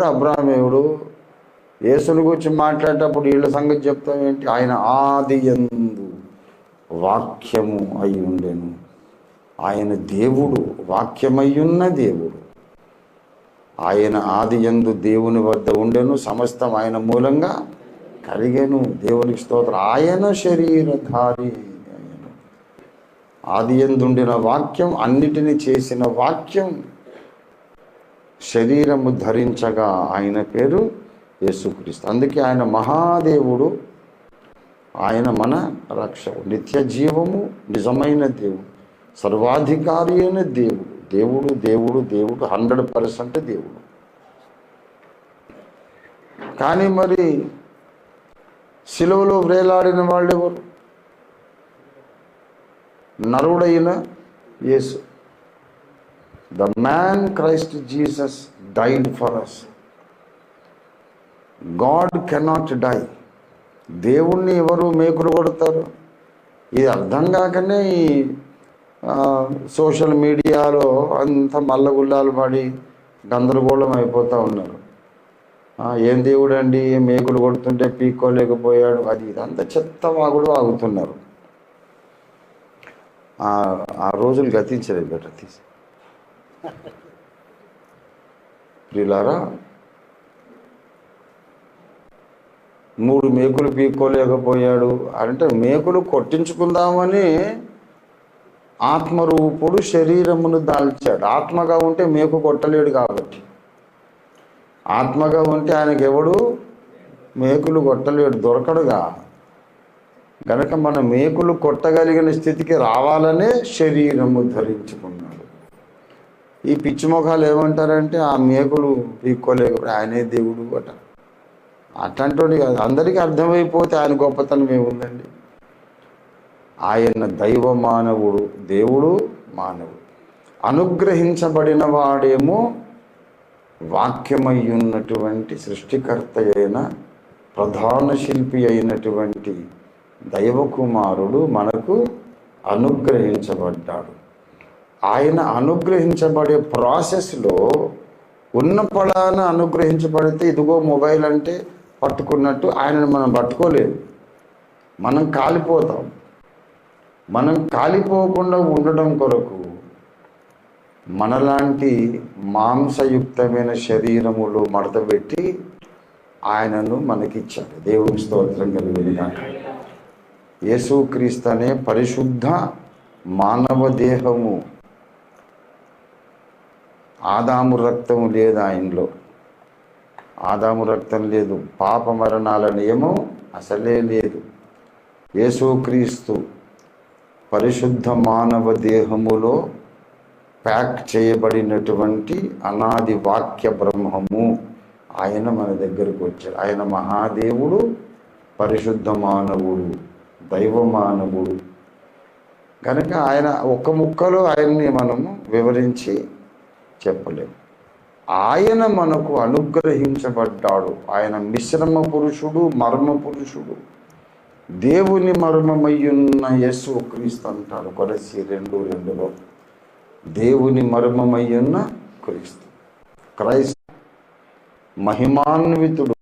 కూడా అబ్రాహ్మేవుడు యేసుని గురించి మాట్లాడేటప్పుడు వీళ్ళ సంగతి చెప్తాం ఏంటి? ఆయన ఆది ఎందు వాక్యము అయి ఉండేను. ఆయన దేవుడు వాక్యమయ్యున్న దేవుడు. ఆయన ఆది ఎందు దేవుని వద్ద ఉండెను సమస్తం ఆయన మూలంగా కలిగెను దేవునికి స్తోత్ర. ఆయన శరీరధారి ఆది ఎందుండిన వాక్యం అన్నిటినీ చేసిన వాక్యం శరీరము ధరించగా ఆయన పేరు యేసుక్రీస్తు. అందుకే ఆయన మహాదేవుడు ఆయన మన రక్షకు నిత్య జీవము నిజమైన దేవుడు సర్వాధికారి అయిన దేవుడు. దేవుడు దేవుడు దేవుడు హండ్రెడ్ పర్సెంట్ దేవుడు. కానీ మరి సిలువలో వ్రేలాడిన వాళ్ళు ఎవరు? నరుడైన యేసు. The man Christ Jesus died for us God cannot die దేవుణ్ణి ఎవరు మేకులు కొడతారు? ఇది అర్థం కాకనే ఈ సోషల్ మీడియాలో అంత మల్లగుల్లాలు పడి గందరగోళం అయిపోతూ ఉన్నారు. ఏం దేవుడు అండి మేకులు కొడుతుంటే పీక్కోలేకపోయాడు? అది ఇదంతా చెత్త వాగుడు ఆగుతున్నారు. ఆ ఆ రోజులు గతించలేదు బెటర్ తీసి. ప్రిలారా మూడు మేకులు పీక్కోలేకపోయాడు. అంటే మేకులు కొట్టించుకుందామని ఆత్మరూపుడు శరీరమును దాల్చాడు. ఆత్మగా ఉంటే మేకు కొట్టలేడు కాబట్టి. ఆత్మగా ఉంటే ఆయనకి ఎవడు మేకులు కొట్టలేడు దొరకడుగా. గనక మన మేకులు కొట్టగలిగిన స్థితికి రావాలనే శరీరము ధరించుకున్నాడు. ఈ పిచ్చి ముఖాలు ఏమంటారంటే ఆ మేకులు పీక్కోలేకపోతే ఆయనే దేవుడు అట. అట్లాంటి కాదు. అందరికీ అర్థమైపోతే ఆయన గొప్పతనం ఏముందండి? ఆయన దైవ మానవుడు దేవుడు మానవుడు. అనుగ్రహించబడిన వాడేమో వాక్యమై ఉన్నటువంటి సృష్టికర్త అయిన ప్రధాన శిల్పి అయినటువంటి దైవకుమారుడు మనకు అనుగ్రహించబడ్డాడు. ఆయన అనుగ్రహించబడే ప్రాసెస్లో ఉన్న పడాన అనుగ్రహించబడితే ఇదిగో మొబైల్ అంటే పట్టుకున్నట్టు ఆయనను మనం పట్టుకోలేము. మనం కాలిపోతాం. మనం కాలిపోకుండా ఉండడం కొరకు మనలాంటి మాంసయుక్తమైన శరీరములు మడతపెట్టి ఆయనను మనకిచ్చాడు. దేవుని స్తోత్రం కలిగిన యేసుక్రీస్తు అనే పరిశుద్ధ మానవ దేహము ఆదాము రక్తము లేదు ఆయనలో. ఆదాము రక్తం లేదు. పాప మరణాల నియమం అసలే లేదు. యేసుక్రీస్తు పరిశుద్ధ మానవ దేహములో ప్యాక్ చేయబడినటువంటి అనాది వాక్య బ్రహ్మము ఆయన మన దగ్గరకు వచ్చాడు. ఆయన మహాదేవుడు పరిశుద్ధ మానవుడు దైవ మానవుడు కనుక ఆయన ఒక్క ముక్కలో ఆయన్ని మనము వివరించి చెప్పలేము. ఆయన మనకు అనుగ్రహించబడ్డాడు. ఆయన మిశ్రమ పురుషుడు మర్మ పురుషుడు. దేవుని మర్మమయ్యున్న యేసు క్రీస్తు అంటాడు కొలసి రెండు రెండులో. దేవుని మర్మమయ్యున్న క్రీస్తు. క్రైస్త మహిమాన్వితుడు.